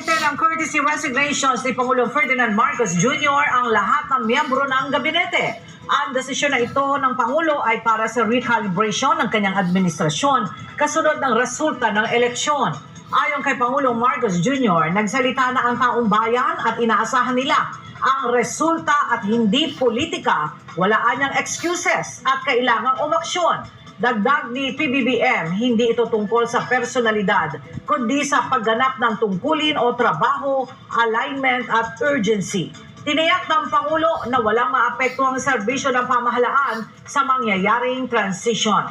Granite ng courtesy resignations ni Pangulong Ferdinand Marcos Jr. ang lahat ng miyembro ng gabinete. Ang desisyon na ito ng Pangulo ay para sa recalibration ng kanyang administrasyon kasunod ng resulta ng eleksyon. Ayon kay Pangulong Marcos Jr., nagsalita na ang taong bayan at inaasahan nila ang resulta at hindi politika. Walaan niyang excuses at kailangang umaksyon. Dagdag ni PBBM, hindi ito tungkol sa personalidad, kundi sa pagganap ng tungkulin o trabaho, alignment at urgency. Tiniyak ng Pangulo na walang maapektuhang serbisyo ng pamahalaan sa mangyayaring transition.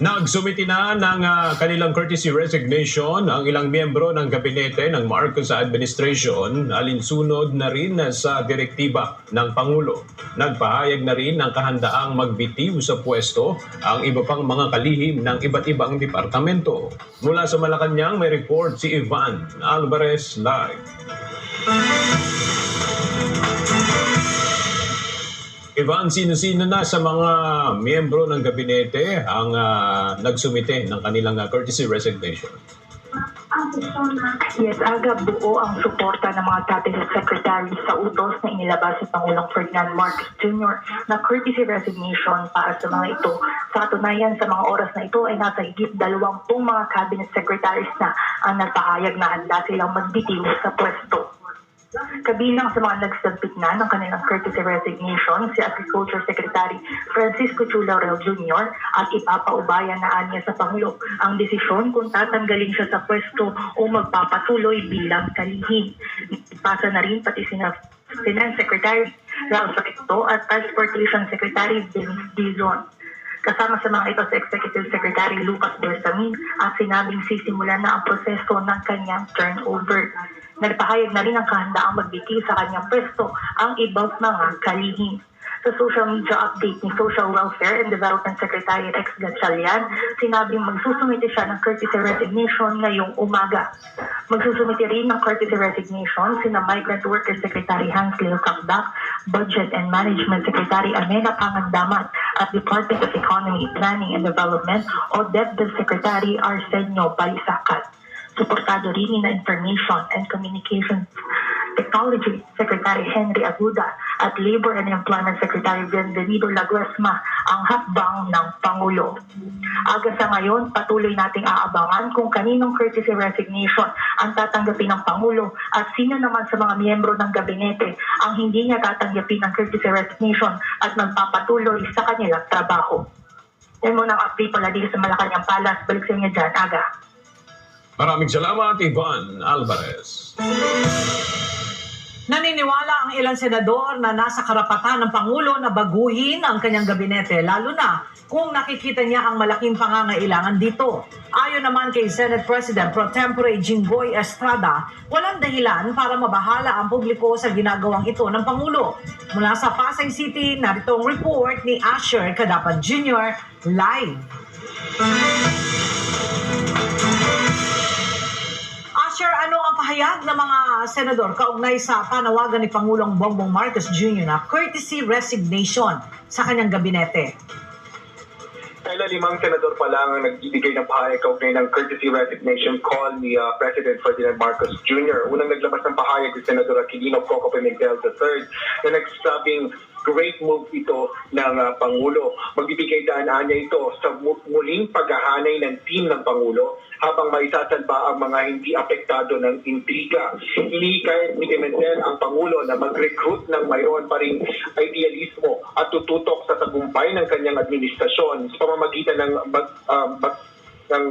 Nagsumiti na ng ah, kanilang courtesy resignation ang ilang miyembro ng gabinete ng Marcos administration alinsunod na rin sa direktiba ng Pangulo. Nagpahayag na rin ng kahandaang magbitiw sa pwesto ang iba pang mga kalihim ng iba't ibang departamento. Mula sa Malacanang may report si Ivan Alvarez Live. Ivan, sino-sino na sa mga miyembro ng gabinete ang ah, nagsumite ng kanilang ah, courtesy resignation? Yes, aga buo ang suporta ng mga cabinet secretary sa utos na inilabas si Pangulong Ferdinand Marcos Jr. na courtesy resignation para sa mga ito. Sa katunayan, sa mga oras na ito ay nasa higit dalawampung mga cabinet secretaries na ang nagpahayag na handa silang magbitiw sa pwesto. Kabilang sa mga nagsabit na ng kanilang courtesy resignation si Agriculture Secretary Francisco Chu Laurel Jr. at ipapaubayan na anya sa Pangulo ang desisyon kung tatanggalin siya sa pwesto o magpapatuloy bilang kalihim. Ipasa na rin pati sina Finance Secretary Ralph Recto at Transportation Secretary Dennis Dizon. Kasama sa mga ito sa Executive Secretary Lucas Bersamin ang sinabing sisimula na ang proseso ng kanyang turnover. Nagpahayag na rin ang kahandaang magbitiw sa kanyang pwesto ang ibang mga kalihim. Sa social media update ni Social Welfare and Development Secretary Rex Gatchalian, sinabing magsusumite siya ng courtesy resignation ngayong umaga. Magsusumite rin ng courtesy resignation sina Migrant Workers Secretary Hans Leo Kakdak, Budget and Management Secretary Amena Pangandaman at Department of Economy, Planning and Development o DepDev Secretary Arsenio Balisacat. Suportado rin ni na Information and Communications Technology Secretary Henry Aguda at Labor and Employment Secretary Bienvenido Laguesma ang hakbang ng Pangulo. Aga sa ngayon, patuloy nating aabangan kung kaninong courtesy resignation ang tatanggapin ng Pangulo at sino naman sa mga miyembro ng gabinete ang hindi niya tatanggapin ng courtesy resignation at magpapatuloy sa kanilang trabaho. Yan muna ang update pala dito sa Malacanang Palace. Balik sa inyo dyan, Aga. Maraming salamat, Ivan Alvarez. Naniniwala ang ilang senador na nasa karapatan ng Pangulo na baguhin ang kanyang gabinete, lalo na kung nakikita niya ang malaking pangangailangan dito. Ayon naman kay Senate President Pro Tempore Jinggoy Estrada, walang dahilan para mabahala ang publiko sa ginagawang ito ng Pangulo. Mula sa Pasay City, narito ang report ni Asher Kadapat Jr. live. Asher, ano ang pahayag ng mga senador kaugnay sa panawagan ni Pangulong Bongbong Marcos Jr. na courtesy resignation sa kanyang gabinete? Kailan limang senador pa lang ang nagbibigay ng pahayag kaugnay ng courtesy resignation call ni uh, President Ferdinand Marcos Jr. Unang naglabas ng pahayag si Senador Aquilino Coco Pimentel III na nagsabing great move ito ng uh, Pangulo. Magbibigay daan niya ito sa mu- muling paghahanay ng team ng Pangulo habang maisasalba ang mga hindi apektado ng intriga. Hinihikayat ni Pimentel ang Pangulo na mag-recruit ng mayroon pa ring idealismo at tututok sa tagumpay ng kanyang administrasyon sa pamamagitan ng mag, ah, mag- ng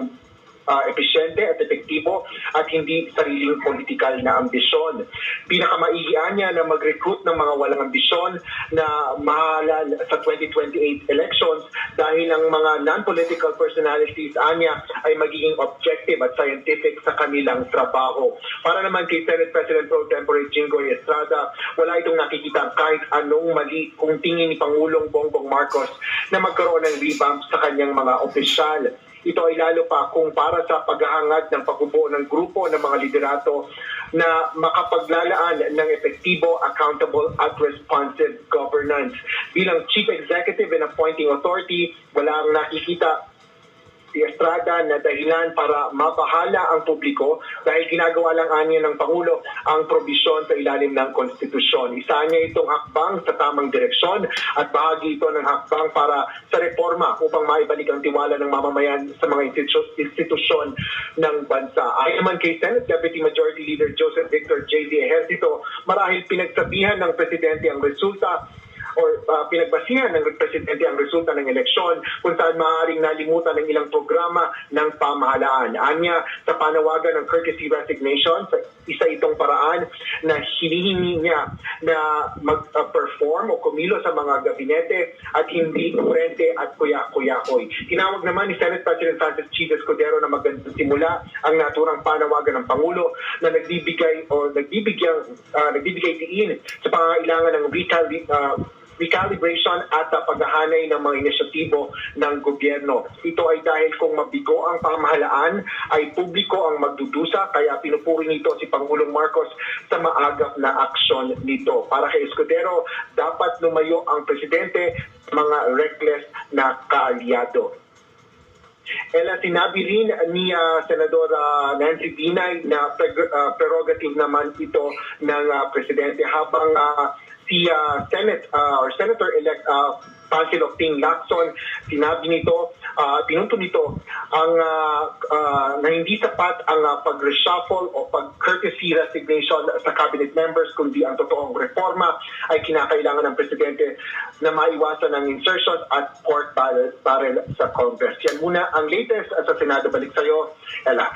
ah, epesyente at epektibo at hindi sariling politikal na ambisyon. Pinakamaihian niya na mag-recruit ng mga walang ambisyon na mahala sa 2028 elections dahil ang mga non-political personalities anya ay magiging objective at scientific sa kanilang trabaho. Para naman kay Senate President Pro Tempore Jinggoy Estrada, wala itong nakikita kahit anong mali kung tingin ni Pangulong Bongbong Marcos na magkaroon ng revamp sa kanyang mga opisyal. Ito ay lalo pa kung para sa paghahangad ng pagbubuo ng grupo ng mga liderato na makapaglalaan ng epektibo, accountable at responsive governance. Bilang Chief Executive and Appointing Authority, wala ang nakikita si Estrada na dahilan para mabahala ang publiko dahil ginagawa lang anya ng Pangulo ang probisyon sa ilalim ng konstitusyon. Isa niya itong hakbang sa tamang direksyon at bahagi ito ng hakbang para sa reforma upang maibalik ang tiwala ng mamamayan sa mga institu- institusyon ng bansa. Ayon naman kay Senate Deputy Majority Leader Joseph Victor J.D. Ejercito, marahil pinagsabihan ng Presidente ang resulta or uh, pinagbasihan ng presidente ang resulta ng eleksyon kung saan maaaring nalimutan ng ilang programa ng pamahalaan. Anya, sa panawagan ng courtesy resignation, sa isa itong paraan na hinihingi niya na mag-perform o kumilo sa mga gabinete at hindi frente at kuya-kuyakoy. Tinawag naman ni Senate President Francis Chiz Escudero na magandang simula ang naturang panawagan ng Pangulo na nagbibigay o nagbibigyan uh, nagbibigay diin sa pangangailangan ng vital uh, recalibration at uh, paghahanay ng mga inisyatibo ng gobyerno. Ito ay dahil kung mabigo ang pamahalaan, ay publiko ang magdudusa, kaya pinupuri nito si Pangulong Marcos sa maagap na aksyon nito. Para kay Escudero, dapat lumayo ang presidente mga reckless na kaalyado. Ella, sinabi rin ni uh, Senadora Nancy Binay na uh, prerogative naman ito ng uh, presidente habang uh, si uh, Senate uh, or Senator-elect uh, of Ting Lacson, sinabi nito, uh, pinunto nito ang uh, uh, na hindi sapat ang uh, pag-reshuffle o pag-courtesy resignation sa cabinet members kundi ang totoong reforma ay kinakailangan ng presidente na maiwasan ang insertion at pork barrel, barrel sa Congress. Yan muna ang latest sa Senado. Balik sa'yo, Ella.